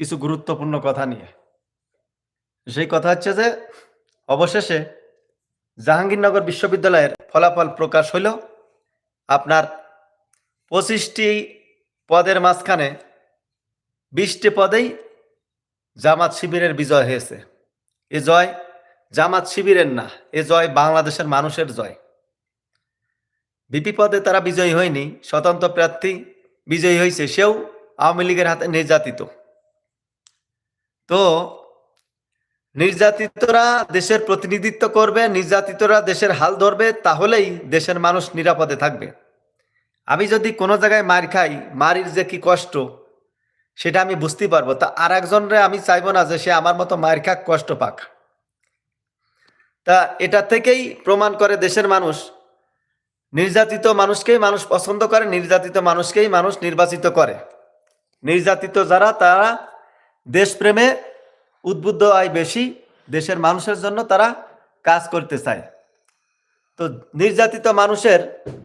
কিছু গুরুত্বপূর্ণ কথা নিয়ে। সেই কথা হচ্ছে যে, অবশেষে জাহাঙ্গীরনগর বিশ্ববিদ্যালয়ের ফলাফল প্রকাশ হইল আপনার পঁচিশটি পদের মাঝখানে বিশটি পদেই জামাত শিবিরের বিজয় হয়েছে। এ জয় জামাত শিবিরের না, এ জয় বাংলাদেশের মানুষের জয়। বিপি পদে তারা বিজয়ী হয়নি, স্বতন্ত্র প্রার্থী বিজয়ী হয়েছে, সেও আওয়ামী লীগের হাতে নির্যাতিত। তো নির্যাতিতরা দেশের প্রতিনিধিত্ব করবে, নির্যাতিতরা দেশের হাল ধরবে, তাহলেই দেশের মানুষ নিরাপদে থাকবে। আমি যদি কোনো জায়গায় মার খাই, মারির যে কি কষ্ট, সেটা আমি বুঝতে পারব। তা আর একজনরে আমি চাইব না যে সে আমার মতো মার খাক, কষ্ট পাক। তা এটা থেকেই প্রমাণ করে দেশের মানুষ, নির্যাতিত মানুষকেই মানুষ পছন্দ করে, নির্যাতিত মানুষকেই মানুষ নির্বাচিত করে। নির্যাতিত যারা, তারা দেশপ্রেমে উদ্বুদ্ধ হয় বেশি দেশের মানুষের জন্য তারা কাজ করতে চায়। তো নির্যাতিত মানুষের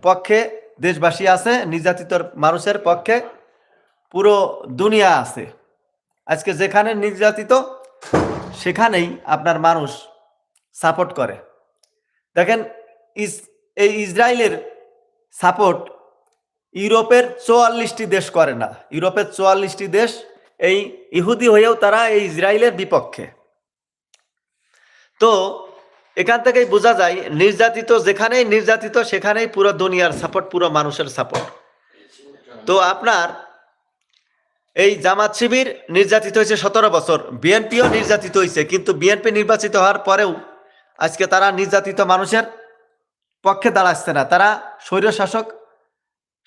পক্ষে দেশবাসী আছে, নির্যাতিত মানুষের পক্ষে পুরো দুনিয়া আছে। আজকে যেখানে নির্যাতিত, সেখানেই আপনার মানুষ সাপোর্ট করে। দেখেন, ইস, এই ইসরায়েলের সাপোর্ট ইউরোপের চুয়াল্লিশটি দেশ করে না। ইউরোপের চুয়াল্লিশটি দেশ এই ইহুদি হয়েও তারা এই ইসরায়েলের বিপক্ষে। তো এখান থেকেই বোঝা যায়, নির্যাতিত যেখানেই নির্যাতিত, সেখানেই পুরো দুনিয়ার সাপোর্ট পুরো মানুষের সাপোর্ট তো আপনার এই জামাত শিবির নির্যাতিত হয়েছে সতেরো বছর, বিএনপিও নির্যাতিত হয়েছে, কিন্তু বিএনপি নির্বাচিত হওয়ার পরেও আজকে তারা নির্যাতিত মানুষের পক্ষে দাঁড়াচ্ছে না। তারা স্বৈরশাসক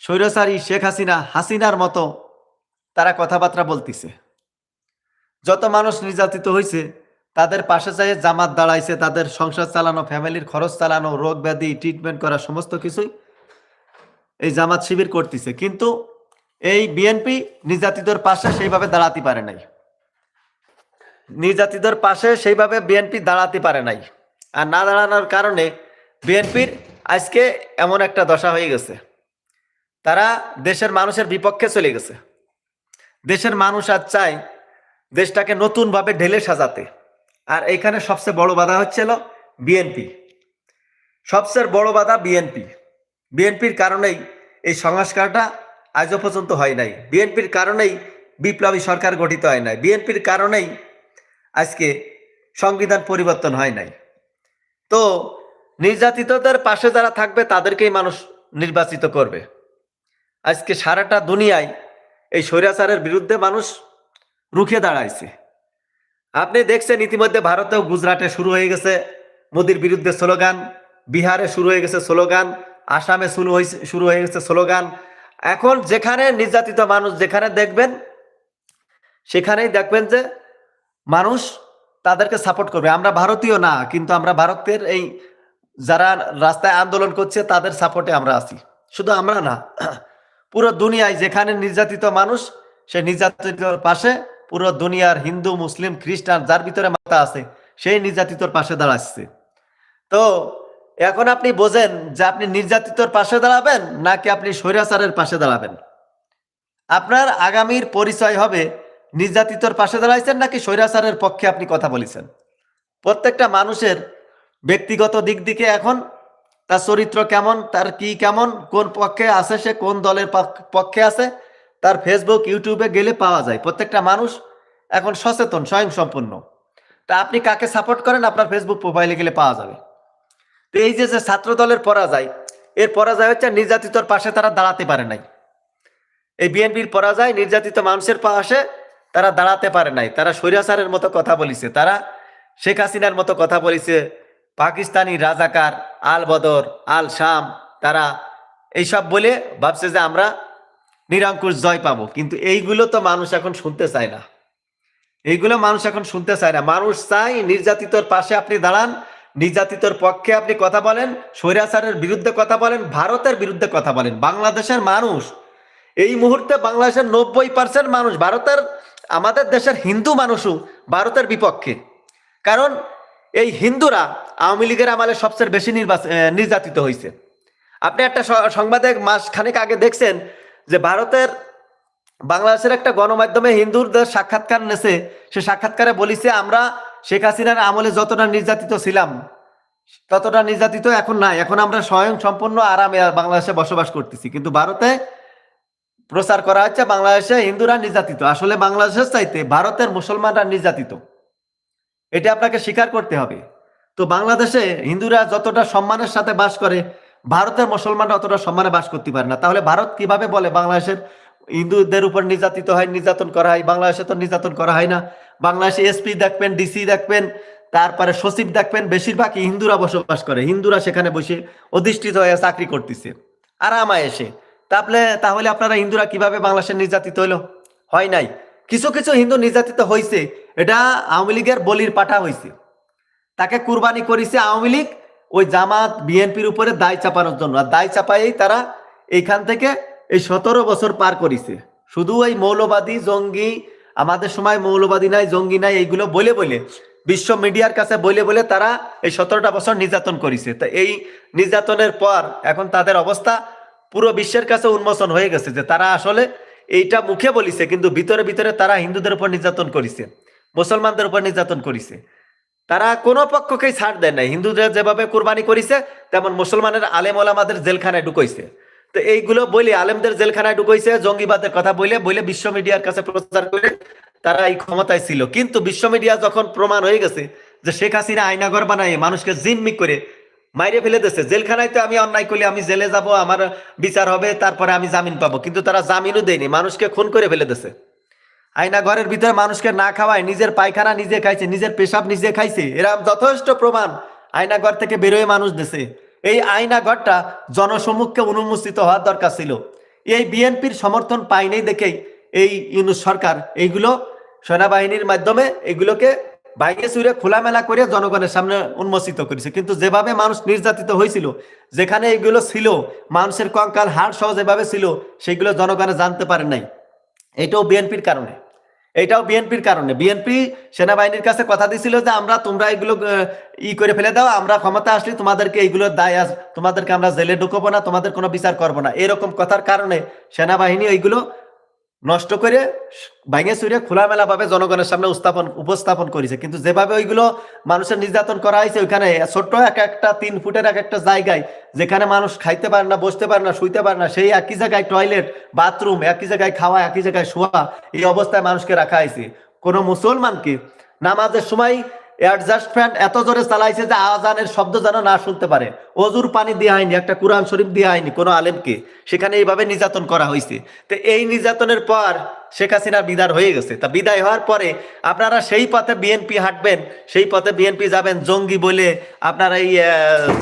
স্বৈরচারী শেখ হাসিনা, হাসিনার মতো তারা কথাবার্তা বলতিছে। যত মানুষ নির্যাতিত হয়েছে তাদের পাশে চাই জামাত দাঁড়াইছে, তাদের সংসার চালানো, ফ্যামিলির খরচ চালানো, রোগ ব্যাধি ট্রিটমেন্ট করা, সমস্ত কিছুই এই জামাত শিবির করতেছে। কিন্তু এই বিএনপি নির্যাতিতর পাশে সেইভাবে দাঁড়াতে পারে নাই। নির্যাতিতর পাশে সেইভাবে বিএনপি দাঁড়াতে পারে নাই। আর না দাঁড়ানোর কারণে বিএনপির আজকে এমন একটা দশা হয়ে গেছে। তারা দেশের মানুষের বিপক্ষে চলে গেছে। দেশের মানুষ আজ চায় দেশটাকে নতুনভাবে ঢেলে সাজাতে। আর এইখানে সবচেয়ে বড় বাধা হচ্ছিল বিএনপি সবচেয়ে বড় বাধা বিএনপি বিএনপির কারণেই এই সংস্কারটা আজও পর্যন্ত হয় নাই। বিএনপির কারণেই বিপ্লবী সরকার গঠিত হয় নাই। বিএনপির কারণেই আজকে সংবিধান পরিবর্তন হয় নাই। তো নির্যাতিতদের পাশে যারা থাকবে, তাদেরকেই মানুষ নির্বাচিত করবে। আজকে সারাটা দুনিয়ায় এই স্বৈরাচারের বিরুদ্ধে মানুষ রুখে দাঁড়াইছে। আপনি দেখছেন ইতিমধ্যে ভারতেও গুজরাটে শুরু হয়ে গেছে মোদির বিরুদ্ধে স্লোগান, বিহারে শুরু হয়ে গেছে স্লোগান, আসামে শুরু হয়েছে শুরু হয়ে গেছে স্লোগান। এখন যেখানে নির্যাতিত মানুষ যেখানে দেখবেন, সেখানেই দেখবেন যে মানুষ তাদেরকে সাপোর্ট করবে। আমরা ভারতীয় না, কিন্তু আমরা ভারতের এই যারা রাস্তায় আন্দোলন করছে, তাদের সাপোর্টে আমরা আছি। শুধু আমরা না পুরো দুনিয়ায় যেখানে নির্যাতিত মানুষ, সে নির্যাতিতর পাশে পুরো দুনিয়ার হিন্দু, মুসলিম, খ্রিস্টান, যার ভিতরে মাথা আছে, সেই নির্যাতিতর পাশে দাঁড়াচ্ছে তো এখন আপনি বোঝেন যে আপনি নির্যাতিতর পাশে দাঁড়াবেন নাকি আপনি স্বৈরাচারের পাশে দাঁড়াবেন? আপনার আগামীর পরিচয় হবে নির্যাতিতর পাশে দাঁড়াইছেন নাকি স্বৈরাচারের পক্ষে আপনি কথা বলেছেন? প্রত্যেকটা মানুষের ব্যক্তিগত দিক দিকে এখন তার চরিত্র কেমন? তার কি কেমন? কোন পক্ষে আছে সে? কোন দলের পক- পক্ষে আছে? তার ফেসবুক ইউটিউবে গেলে পাওয়া যায়। প্রত্যেকটা মানুষ এখন সচেতন স্বয়ং সম্পূর্ণ তা আপনি কাকে সাপোর্ট করেন? আপনার ফেসবুক প্রোফাইলে গেলে পাওয়া যাবে। তো এই যে যে ছাত্র দলের পরাজয়, এর পরাজয় হচ্ছে নির্যাতিতর পাশে তারা দাঁড়াতে পারে নাই। এই বিএনপির পরাজয়, নির্যাতিত মানুষের পাশে তারা দাঁড়াতে পারে নাই। তারা স্বৈরাচারের মতো কথা বলিছে। তারা শেখ হাসিনার মতো কথা বলিছে। পাকিস্তানি রাজাকার আল বদর, আল শাম, তারা এইসব বলে ভাবছে যে আমরা নিরঙ্কুশ জয় পাবো। কিন্তু এইগুলো তো মানুষ এখন শুনতে চায় না। এইগুলো মানুষ এখন শুনতে চায় না। মানুষ চাই নির্যাতিতর পাশে আপনি দাঁড়ান, নির্যাতিতর পক্ষে আপনি কথা বলেন, স্বৈরাচারের বিরুদ্ধে কথা বলেন, ভারতের বিরুদ্ধে কথা বলেন। বাংলাদেশের মানুষ, এই মুহূর্তে বাংলাদেশের নব্বই পার্সেন্ট মানুষ, ভারতের, আমাদের দেশের হিন্দু মানুষও ভারতের বিপক্ষে। কারণ এই হিন্দুরা আওয়ামী লীগের আমলে সবচেয়ে বেশি নির্বাচন নির্যাতিত হয়েছে আপনি একটা সংবাদে মাস খানেক আগে দেখছেন যে ভারতের বাংলাদেশের একটা গণমাধ্যমে হিন্দুদের সাক্ষাৎকার নেছে। সে সাক্ষাৎকারে বলিছে, আমরা শেখ হাসিনার আমলে যতটা নির্যাতিত ছিলাম, ততটা নির্যাতিত এখন নাই। এখন আমরা স্বয়ং সম্পূর্ণ আরামে বাংলাদেশে বসবাস করতেছি। কিন্তু ভারতে প্রচার করা হচ্ছে, বাংলাদেশে হিন্দুরা নির্যাতিত। আসলে বাংলাদেশের চাইতে ভারতের মুসলমানরা নির্যাতিত। এটা আপনাকে স্বীকার করতে হবে। তো বাংলাদেশে হিন্দুরা যতটা সম্মানের সাথে বাস করে, ভারতের মুসলমানরা অতটা সম্মানে বাস করতে পারে না। তাহলে ভারত কীভাবে বলে বাংলাদেশের হিন্দুদের উপর নির্যাতিত হয়, নির্যাতন করা হয়? বাংলাদেশে তো নির্যাতন করা হয় না। বাংলাদেশে এসপি দেখবেন, ডিসি দেখবেন, তারপরে সচিব দেখবেন, বেশিরভাগই হিন্দুরা বসবাস করে। হিন্দুরা সেখানে বসে অধিষ্ঠিত হয়ে চাকরি করতেছে। আরামায় এসে। তাহলে তাহলে আপনারা হিন্দুরা কীভাবে বাংলাদেশে নির্যাতিত হইল হয় নাই। কিছু কিছু হিন্দু নির্যাতিত হয়েছে এটা আওয়ামী লীগের বলির পাঠা হয়েছে তাকে কুরবানি করেছে আওয়ামী লীগ, ওই জামাত, বিএনপির উপরে দায় চাপানোর জন্য। আর দায় চাপাইয়েই তারা এইখান থেকে এই সতেরো বছর পার করেছে। শুধু ওই মৌলবাদী জঙ্গি, আমাদের সময় মৌলবাদী নাই, জঙ্গি নাই, এইগুলো বলে বলে, বিশ্ব মিডিয়ার কাছে বলে বলে তারা এই সতেরোটা বছর নির্যাতন করেছে। তা এই নির্যাতনের পর এখন তাদের অবস্থা পুরো বিশ্বের কাছে উন্মোচন হয়ে গেছে যে তারা আসলে এইটা মুখে বলিছে, কিন্তু ভিতরে ভিতরে তারা হিন্দুদের উপর নির্যাতন করেছে। মুসলমানদের উপর নির্যাতন করেছে। তারা কোনো পক্ষকেই ছাড় দেয় নাই। হিন্দুদের যেভাবে কোরবানি করেছে, তেমন মুসলমানের আলেম ওলামাদের জেলখানায় ঢুকাইছে। তো এইগুলো বলে আলেমদের জেলখানায় ঢুকাইছে, জঙ্গিবাদের কথা বলে বলে বিশ্ব মিডিয়ার কাছে প্রচার করে তারা এই ক্ষমতায় ছিল। কিন্তু বিশ্ব মিডিয়া যখন প্রমাণ হয়ে গেছে যে শেখ হাসিনা আয়নাঘর বানায়, মানুষকে জিনমিক করে মাইরে ফেলে দিচ্ছে জেলখানায় তো আমি অন্যায় করলে আমি জেলে যাব, আমার বিচার হবে, তারপরে আমি জামিন পাবো। কিন্তু তারা জামিনও দেয়নি, মানুষকে খুন করে ফেলে দিচ্ছে আয়না ঘরের ভিতরে মানুষকে না খাওয়ায়, নিজের পায়খানা নিজে খাইছে, নিজের পেশাব নিজে খাইছে। এরা যথেষ্ট প্রমাণ আয়না ঘর থেকে বেরোয় মানুষ দেশে এই আয়না ঘরটা জনসমুখে উন্মোচিত হওয়ার দরকার ছিল। এই বিএনপির সমর্থন পায়নি দেখেই এই ইউনুস সরকার। এইগুলো সেনাবাহিনীর মাধ্যমে এগুলোকে বাইরে চুরে খোলামেলা করে জনগণের সামনে উন্মোচিত করেছে। কিন্তু যেভাবে মানুষ নির্যাতিত হয়েছিল, যেখানে এগুলো ছিল, মানুষের কঙ্কাল হাড় সহ যেভাবে ছিল, সেগুলো জনগণে জানতে পারে নাই। এটাও বিএনপির কারণে। এটাও বিএনপির কারণে। বিএনপি সেনাবাহিনীর কাছে কথা দিছিল যে, আমরা, তোমরা এগুলো ই করে ফেলে দাও, আমরা ক্ষমতা আসলে তোমাদেরকে এইগুলোর দায় আস, তোমাদেরকে আমরা জেলে ঢুকবো না, তোমাদের কোনো বিচার করব না। এরকম কথার কারণে সেনাবাহিনী ওইগুলো নষ্ট করে ভাঙে চুরে খোলামেলা ভাবে জনগণের সামনে উপস্থাপন উপস্থাপন করেছে। কিন্তু যেভাবে ওইগুলো মানুষের নির্যাতন করা হয়েছে, ওইখানে ছোট্ট এক একটা, তিন ফুটের এক একটা জায়গায়, যেখানে মানুষ খাইতে পারে না, বসতে পারে না, শুইতে পারে না, সেই একই জায়গায় টয়লেট, বাথরুম, একই জায়গায় খাওয়া, একই জায়গায় শোয়া, এই অবস্থায় মানুষকে রাখা হয়েছে। কোনো মুসলমানকে নামাজের সময় অ্যাডজাস্টমেন্ট এত জোরে চালাইছে যে আজানের শব্দ যেন না শুনতে পারে। অজুর পানি দেওয়া হয়নি একটা কোরআন শরীফ দেওয়া হয়নি কোনো আলেমকে। সেখানে এইভাবে নির্যাতন করা হয়েছে তো এই নির্যাতনের পর শেখ হাসিনার বিদায় হয়ে গেছে। তা বিদায় হওয়ার পরে আপনারা সেই পথে বিএনপি হাঁটবেন, সেই পথে বিএনপি যাবেন, জঙ্গি বলে, আপনারা এই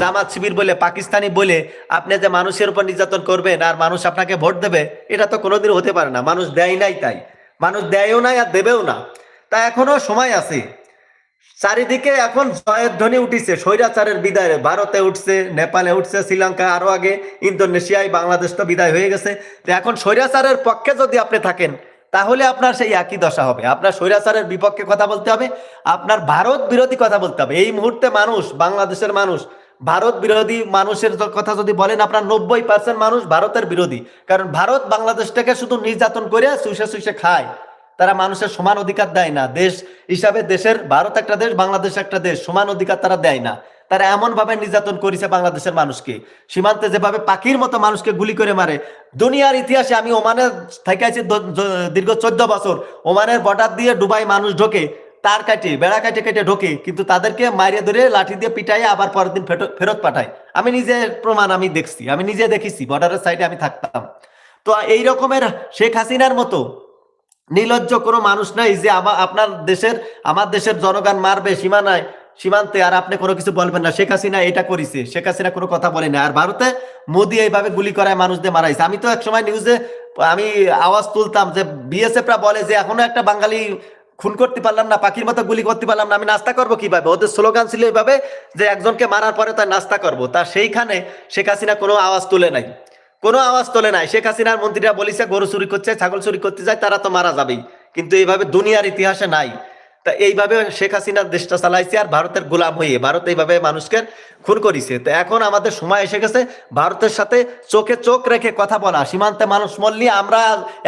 জামাত শিবির বলে, পাকিস্তানি বলে, আপনি যে মানুষের উপর নির্যাতন করবেন আর মানুষ আপনাকে ভোট দেবে, এটা তো কোনোদিন হতে পারে না। মানুষ দেয় নাই তাই। মানুষ দেয়ও নাই আর দেবেও না। তা এখনও সময় আছে। চারিদিকে এখন জয়ের ধ্বনি উঠিছে। স্বৈরাচারের বিদায় ভারতে উঠছে, নেপালে উঠছে শ্রীলঙ্কা আরও আগে, ইন্দোনেশিয়ায় বাংলাদেশ তো বিদায় হয়ে গেছে। তো এখন স্বৈরাচারের পক্ষে যদি আপনি থাকেন, তাহলে আপনার সেই একই দশা হবে। আপনার স্বৈরাচারের বিপক্ষে কথা বলতে হবে, আপনার ভারত বিরোধী কথা বলতে হবে। এই মুহূর্তে মানুষ, বাংলাদেশের মানুষ, ভারত বিরোধী মানুষের কথা যদি বলেন, আপনার নব্বই পার্সেন্ট মানুষ ভারতের বিরোধী। কারণ ভারত বাংলাদেশটাকে শুধু নির্যাতন করে সুইসে সুইসে খায়। তারা মানুষের সমান অধিকার দেয় না। দেশ হিসাবে দেশের, ভারত একটা দেশ, বাংলাদেশ একটা দেশ, সমান অধিকার তারা দেয় না। তারা এমন ভাবে নির্যাতন করেছে বাংলাদেশের মানুষকে। সীমান্তে যেভাবে পাখির মতো মানুষকে গুলি করে মারে। দুনিয়ার ইতিহাসে আমি ওমানের থেকে দীর্ঘ চোদ্দ বছর। ওমানের বর্ডার দিয়ে ডুবাই মানুষ ঢোকে, তার কাটে, বেড়া কাটে কেটে ঢোকে, কিন্তু তাদেরকে মারিয়ে ধরে লাঠি দিয়ে পিটাই আবার পরের দিন ফেরত পাঠায়। আমি নিজে প্রমাণ আমি দেখছি, আমি নিজে দেখেছি বর্ডারের সাইডে আমি থাকতাম। তো এই রকমের শেখ হাসিনার মতো নির্লজ্জ কোনো মানুষ নাই যে আমা- আপনার দেশের, আমার দেশের জনগণ মারবে সীমানায় সীমান্তে আর আপনি কোনো কিছু বলবেন না। শেখ হাসিনা এটা করেছে, শেখ হাসিনা কোনো কথা বলে না আর ভারতে মোদি এইভাবে গুলি করায় মানুষদের মারাইছে। আমি তো এক সময় নিউজে আমি আওয়াজ তুলতাম যে বিএসএফরা বলে যে এখনও একটা বাঙালি খুন করতে পারলাম না, পাখির মতো গুলি করতে পারলাম না, আমি নাস্তা করব কীভাবে? ওদের স্লোগান ছিল এইভাবে যে একজনকে মারার পরে তার নাস্তা করব। তা সেইখানে শেখ হাসিনা কোনো আওয়াজ তুলে নাই। কোনো আওয়াজ তোলে নাই। শেখ হাসিনার মন্ত্রীরা বলিছে, গরু চুরি করছে, ছাগল চুরি করতে যায়, তারা তো মারা যাবেই। কিন্তু এইভাবে দুনিয়ার ইতিহাসে নাই। তা এইভাবে শেখ হাসিনা দেশটা চালাইছে আর ভারতের গোলাম হয়ে ভারত এইভাবে মানুষকে খুন করিছে। তো এখন আমাদের সময় এসে গেছে, ভারতের সাথে চোখে চোখ রেখে কথা বলা। সীমান্তে মানুষ মরলি আমরা,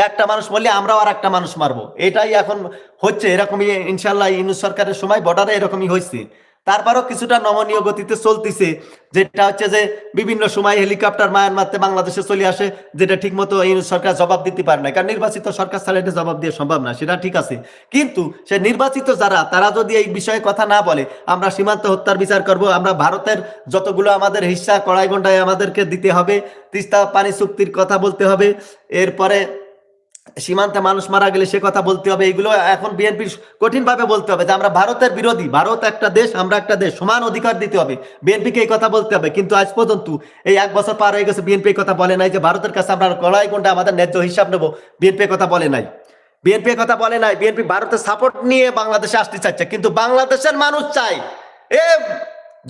একটা মানুষ মরলি আমরাও আর একটা মানুষ মারবো। এটাই এখন হচ্ছে, এরকমই ইনশাল্লাহ ইউনুস সরকারের সময় বর্ডারে এরকমই হয়েছে তারপরও কিছুটা নমনীয় গতিতে চলতেছে, যেটা হচ্ছে যে বিভিন্ন সময় হেলিকপ্টার মায়ানমারতে বাংলাদেশে চলে আসে, যেটা ঠিক মতো ইউনুস সরকার জবাব দিতে পারে না। কারণ নির্বাচিত সরকার ছাড়া এটা জবাব দিয়ে সম্ভব না, সেটা ঠিক আছে। কিন্তু সে নির্বাচিত যারা, তারা যদি এই বিষয়ে কথা না বলে, আমরা সীমান্ত হত্যার বিচার করব, আমরা ভারতের যতগুলো আমাদের হিসা, কড়াই গন্ডায় আমাদেরকে দিতে হবে, তিস্তা পানি চুক্তির কথা বলতে হবে, এরপরে সীমান্তে মানুষ মারা গেলে সে কথা বলতে হবে, এগুলো এখন বিএনপির কঠিন ভাবে বলতে হবে যে আমরা ভারতের বিরোধী, ভারত একটা দেশ, আমরা একটা দেশ, সমান অধিকার দিতে হবে। বিএনপিকে এই কথা বলতে হবে, কিন্তু আজ পর্যন্ত এই এক বছর পার হয়ে গেছে বিএনপি কথা বলে নাই যে ভারতের কাছে আমরা কড়াই কোনটা আমাদের ন্যায্য হিসাব নেব। বিএনপি কথা বলে নাই। বিএনপি কথা বলে নাই বিএনপি ভারতের সাপোর্ট নিয়ে বাংলাদেশে আসতে চাচ্ছে কিন্তু বাংলাদেশের মানুষ চাই এ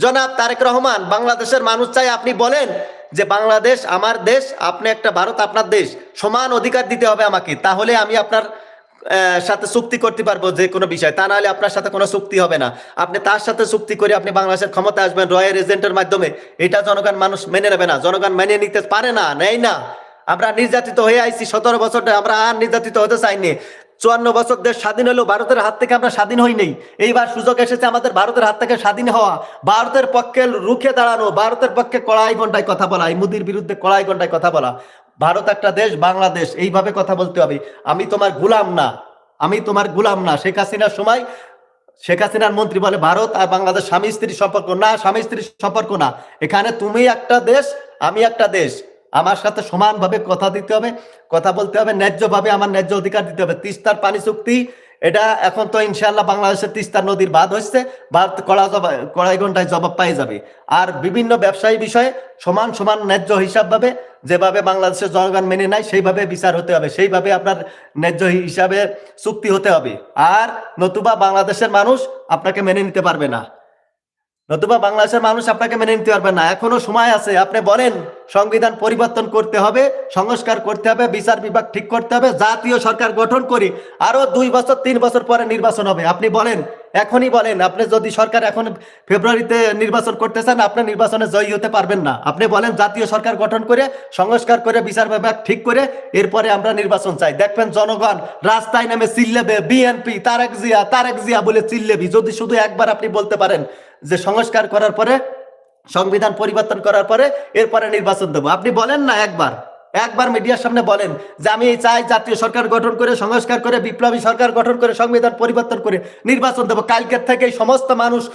জনাব তারেক রহমান, বাংলাদেশের মানুষ চাই আপনি বলেন যে বাংলাদেশ আমার দেশ, আপনি একটা ভারত, আপনার দেশ, সমান অধিকার দিতে হবে আমাকে, তাহলে আমি আপনার সাথে চুক্তি করতে পারব যে কোনো বিষয়, তা নাহলে আপনার সাথে কোনো চুক্তি হবে না। আপনি তার সাথে চুক্তি করে আপনি বাংলাদেশের ক্ষমতা আসবেন রয়্যাল এজেন্টের মাধ্যমে। এটা জনগণ মানুষ মেনে নেবে না, জনগণ মেনে নিতে পারে না নেই না। আমরা নির্যাতিত হয়ে আইছি, সতেরো বছর আমরা আর নির্যাতিত হতে চাইনি। চুয়ান্ন বছর দেশ স্বাধীন হলো, ভারতের হাত থেকে আমরা স্বাধীন হই নেই। এইবার সুযোগ এসেছে আমাদের ভারতের হাত থেকে স্বাধীন হওয়া। ভারতের পক্ষে রুখে দাঁড়ানো, ভারতের পক্ষে কড়াই ঘন্টায় কথা বলা, এই মুদির বিরুদ্ধে কড়াই ঘন্টায় কথা বলা। ভারত একটা দেশ, বাংলাদেশ, এইভাবে কথা বলতে হবে। আমি তোমার গুলাম না, আমি তোমার গুলাম না। শেখ হাসিনার সময়, শেখ হাসিনার মন্ত্রী বলে, ভারত আর বাংলাদেশ স্বামী স্ত্রীর সম্পর্ক না স্বামী স্ত্রীর সম্পর্ক না। এখানে তুমি একটা দেশ, আমি একটা দেশ। আমার সাথে সমানভাবে কথা দিতে হবে, কথা বলতে হবে, ন্যায্যভাবে আমার ন্যায্য অধিকার দিতে হবে। তিস্তার পানি চুক্তি, এটা এখন তো ইনশাল্লাহ বাংলাদেশের তিস্তা নদীর বাদ হচ্ছে ভারত কড়া কড়াই ঘন্টায় জবাব পাই যাবে। আর বিভিন্ন ব্যবসায়ী বিষয়ে সমান সমান ন্যায্য হিসাবভাবে যেভাবে বাংলাদেশের জনগণ মেনে নেয়, সেইভাবে বিচার হতে হবে, সেইভাবে আপনার ন্যায্য হিসাবে চুক্তি হতে হবে। আর নতুবা বাংলাদেশের মানুষ আপনাকে মেনে নিতে পারবে না। নতুবা বাংলাদেশের মানুষ আপনাকে মেনে নিতে পারবে না। এখনও সময় আছে। আপনি বলেন, সংবিধান পরিবর্তন করতে হবে, সংস্কার করতে হবে, বিচার বিভাগ ঠিক করতে হবে, জাতীয় সরকার গঠন করি। আরও দুই বছর, তিন বছর পরে নির্বাচন হবে। আপনি বলেন এখনই বলেন, আপনি যদি সরকার এখন ফেব্রুয়ারিতে নির্বাচন করতে চান আপনি নির্বাচনে জয়ী হতে পারবেন না। আপনি বলেন, জাতীয় সরকার গঠন করে, সংস্কার করে, বিচার বিভাগ ঠিক করে, এরপরে আমরা নির্বাচন চাই। দেখবেন জনগণ রাস্তায় নামে চিল্লেবে বিএনপি তারেক জিয়া তারেক জিয়া বলে চিল্লেবি। যদি শুধু একবার আপনি বলতে পারেন যে সংস্কার করার পরে, সংবিধান পরিবর্তন করার পরে, এরপরে নির্বাচন দেবো। আপনি বলেন না একবার। একবার মিডিয়ার সামনে বলেন যে আমি চাই জাতীয় সরকার গঠন করে, সংস্কার করে, বিপ্লবী সরকার গঠন করে, সংবিধান পরিবর্তন করে নির্বাচন দেবো। কালকের থেকে সমস্ত মানুষ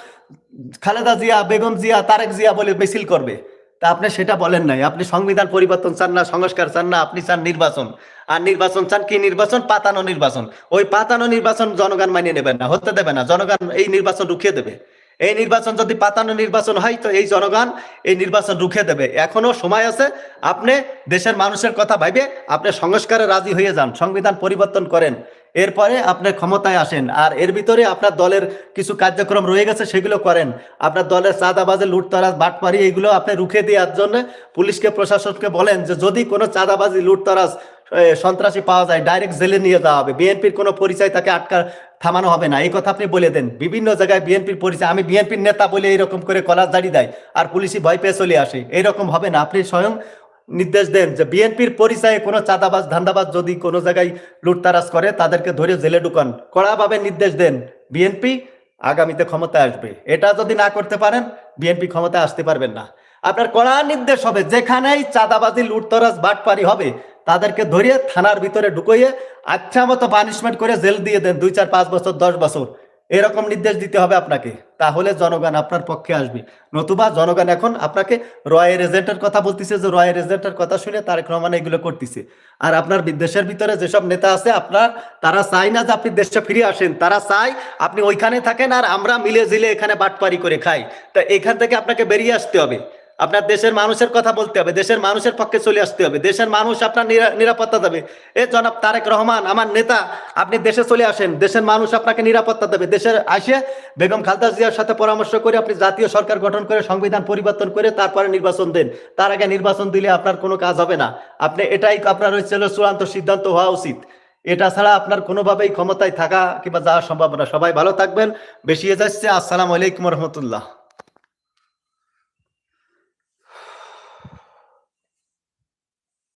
খালেদা জিয়া, বেগম জিয়া, তারেক জিয়া বলে মিছিল করবে। তা আপনি সেটা বলেন নাই। আপনি সংবিধান পরিবর্তন চান না, সংস্কার চান না, আপনি চান নির্বাচন। আর নির্বাচন চান কি নির্বাচন? পাতানো নির্বাচন। ওই পাতানো নির্বাচন জনগণ মানিয়ে নেবেন না হতে দেবে না। জনগণ এই নির্বাচন রুখিয়ে দেবে। এই নির্বাচন যদি পাতানো নির্বাচন হয়, তো এই জনগণ এই নির্বাচন রুখে দেবে। এখনও সময় আছে, আপনি দেশের মানুষের কথা ভাইবে, আপনি সংস্কারে রাজি হয়ে যান, সংবিধান পরিবর্তন করেন। এরপরে আপনি ক্ষমতায় আসেন, আর এর ভিতরে আপনার দলের কিছু কার্যক্রম রয়ে গেছে, সেগুলো করেন। আপনার দলের চাঁদাবাজে লুটতরাজ, বাটপারি, এগুলো আপনি রুখে দেওয়ার জন্য পুলিশকে, প্রশাসনকে বলেন যে, যদি কোনো চাঁদাবাজি, লুটতরাজ সন্ত্রাসী পাওয়া যায় ডাইরেক্ট জেলে নিয়ে যাওয়া হবে। বিএনপির কোনো পরিচয় তাকে আটকা থামানো হবে না। এই কথা আপনি বলে দেন। বিভিন্ন জায়গায় বিএনপির পরিচয়, আমি বিএনপির নেতা বলে এইরকম করে কলার দাড়ি দেয় আর পুলিশই ভয় পেয়ে চলে আসে। এইরকম হবে না। আপনি স্বয়ং নির্দেশ দেন যে বিএনপির পরিচয়ে কোনো চাঁদাবাজ, ধান্দাবাজ যদি কোনো জায়গায় লুটতারাজ করে, তাদেরকে ধরে জেলে ঢুকান। কড়াভাবে নির্দেশ দেন বিএনপি, আগামীতে ক্ষমতায় আসবে। এটা যদি না করতে পারেন, বিএনপি ক্ষমতায় আসতে পারবেন না। আপনার কড়া নির্দেশ হবে, যেখানেই চাঁদাবাজি, লুটতরাজ, বাটপারি হবে তাদেরকে ধরিয়ে থানার ভিতরে ঢুকিয়ে আচ্ছা মতো পানিশমেন্ট করে জেল দিয়ে দেন দুই, চার, পাঁচ বছর, দশ বছর। এরকম নির্দেশ দিতে হবে আপনাকে। তাহলে জনগণ আপনার পক্ষে আসবে। নতুবা জনগণ এখন আপনাকে রয়্যাল এজেন্টের কথা বলতেছে যে রয়্যাল এজেন্টের কথা শুনে তারেক রহমান এগুলো করতেছে। আর আপনার দেশের ভিতরে যেসব নেতা আছে, আপনার, তারা চায় না যে আপনি দেশে ফিরে আসেন। তারা চায় আপনি ওইখানে থাকেন আর আমরা মিলে জিলে এখানে বাটপারি করে খাই। তা এখান থেকে আপনাকে বেরিয়ে আসতে হবে। আপনার দেশের মানুষের কথা বলতে হবে, দেশের মানুষের পক্ষে চলে আসতে হবে, দেশের মানুষ আপনার নিরাপত্তা দেবে। এ জনাব তারেক রহমান, আমার নেতা, আপনি দেশে চলে আসেন, দেশের মানুষ আপনাকে নিরাপত্তা দেবে। দেশের আসে বেগম খালদা জিয়ার সাথে পরামর্শ করে আপনি জাতীয় সরকার গঠন করে, সংবিধান পরিবর্তন করে তারপরে নির্বাচন দেন। তার আগে নির্বাচন দিলে আপনার কোনো কাজ হবে না। আপনি এটাই আপনার হচ্ছে হলো চূড়ান্ত সিদ্ধান্ত হওয়া উচিত। এটা ছাড়া আপনার কোনোভাবেই ক্ষমতায় থাকা কিংবা যাওয়ার সম্ভাবনা। সবাই ভালো থাকবেন। বেশি যাচ্ছে আসসালামু আলাইকুম রহমতুল্লাহ।